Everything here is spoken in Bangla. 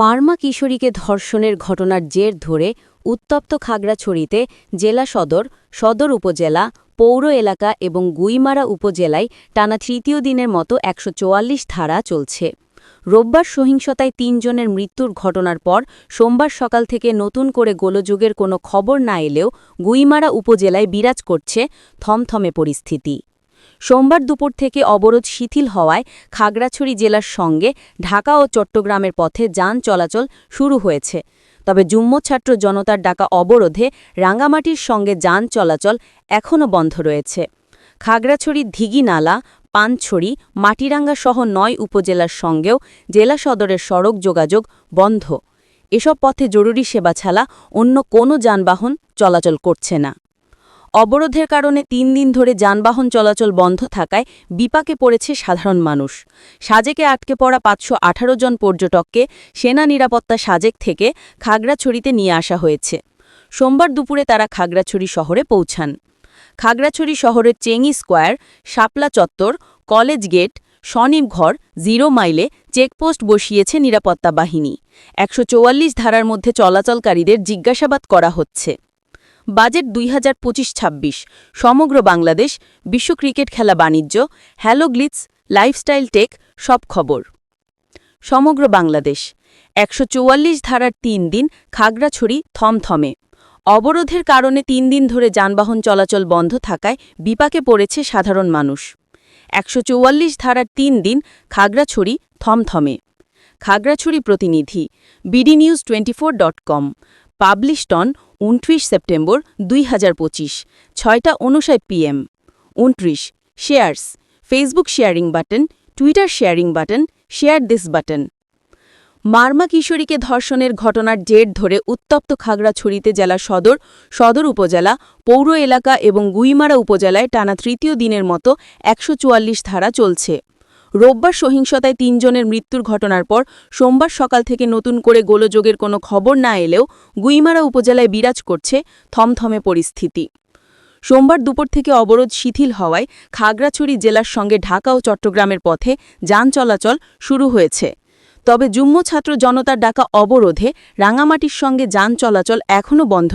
মারমা কিশোরীকে ধর্ষণের ঘটনার জের ধরে উত্তপ্ত খাগড়াছড়িতে জেলা সদর সদর উপজেলা, পৌর এলাকা এবং গুইমারা উপজেলায় টানা তৃতীয় দিনের মতো একশো চুয়াল্লিশ ধারা চলছে। রোববার সহিংসতায় তিনজনের মৃত্যুর ঘটনার পর সোমবার সকাল থেকে নতুন করে গোলযোগের কোনো খবর না এলেও গুইমারা উপজেলায় বিরাজ করছে থমথমে পরিস্থিতি। সোমবার দুপুর থেকে অবরোধ শিথিল হওয়ায় খাগড়াছড়ি জেলার সঙ্গে ঢাকা ও চট্টগ্রামের পথে যান চলাচল শুরু হয়েছে। তবে যুম্ম ছাত্র জনতার ডাকা অবরোধে রাঙ্গামাটির সঙ্গে যান চলাচল এখনও বন্ধ রয়েছে। খাগড়াছড়ির ধিগিনালা, পানছড়ি, মাটিরাঙ্গা সহ নয় উপজেলার সঙ্গেও জেলা সদরের সড়ক যোগাযোগ বন্ধ। এসব পথে জরুরি সেবা ছাড়া অন্য কোনো যানবাহন চলাচল করছে না। অবরোধের কারণে তিন দিন ধরে যানবাহন চলাচল বন্ধ থাকায় বিপাকে পড়েছে সাধারণ মানুষ। সাজেকে আটকে পড়া পাঁচশো আঠারো জন পর্যটককে সেনা নিরাপত্তা সাজেক থেকে খাগড়াছড়িতে নিয়ে আসা হয়েছে। সোমবার দুপুরে তারা খাগড়াছড়ি শহরে পৌঁছান। খাগড়াছড়ি শহরের চেঙ্গি স্কোয়ার, শাপলা চত্বর, কলেজ গেট স্বনির্ভর জিরো মাইলে চেকপোস্ট বসিয়েছে নিরাপত্তা বাহিনী। একশো চুয়াল্লিশ ধারার মধ্যে চলাচলকারীদের জিজ্ঞাসাবাদ করা হচ্ছে। বাজেট দুই হাজার পঁচিশ ছাব্বিশ। সমগ্র বাংলাদেশ, বিশ্ব ক্রিকেট খেলা বাণিজ্য, হ্যালো গ্লিটস, লাইফস্টাইল টেক, সব খবর। সমগ্র বাংলাদেশ, একশো ধারার তিন দিন খাগড়াছড়ি থমথমে। অবরোধের কারণে তিন দিন ধরে যানবাহন চলাচল বন্ধ থাকায় বিপাকে পড়েছে সাধারণ মানুষ। একশো ধারার তিন দিন খাগড়াছড়ি থমথমে। খাগড়াছড়ি প্রতিনিধি, BD news twenty dot com. Published on উনত্রিশ সেপ্টেম্বর দুই হাজার পঁচিশ, ছয়টা উনষাট পিএম। উনত্রিশ shares. Facebook sharing button, Twitter sharing button, share this button. Marma কিশোরীকে ধর্ষণের ঘটনার জের ধরে উত্তপ্ত খাগড়াছড়িতে জেলা সদর সদর উপজেলা, পৌর এলাকা এবং গুইমারা উপজেলায় টানা তৃতীয় দিনের মতো একশো চুয়াল্লিশ ধারা চলছে। রোববার সহিংসতায় তিনজনের মৃত্যুর ঘটনার পর সোমবার সকাল থেকে নতুন করে গোলযোগের কোনো খবর না এলেও গুইমারা উপজেলায় বিরাজ করছে থমথমে পরিস্থিতি। সোমবার দুপুর থেকে অবরোধ শিথিল হওয়ায় খাগড়াছড়ি জেলার সঙ্গে ঢাকা ও চট্টগ্রামের পথে যান চলাচল শুরু হয়েছে। তবে যুম্ম ছাত্র জনতার ডাকা অবরোধে রাঙামাটির সঙ্গে যান চলাচল এখনও বন্ধ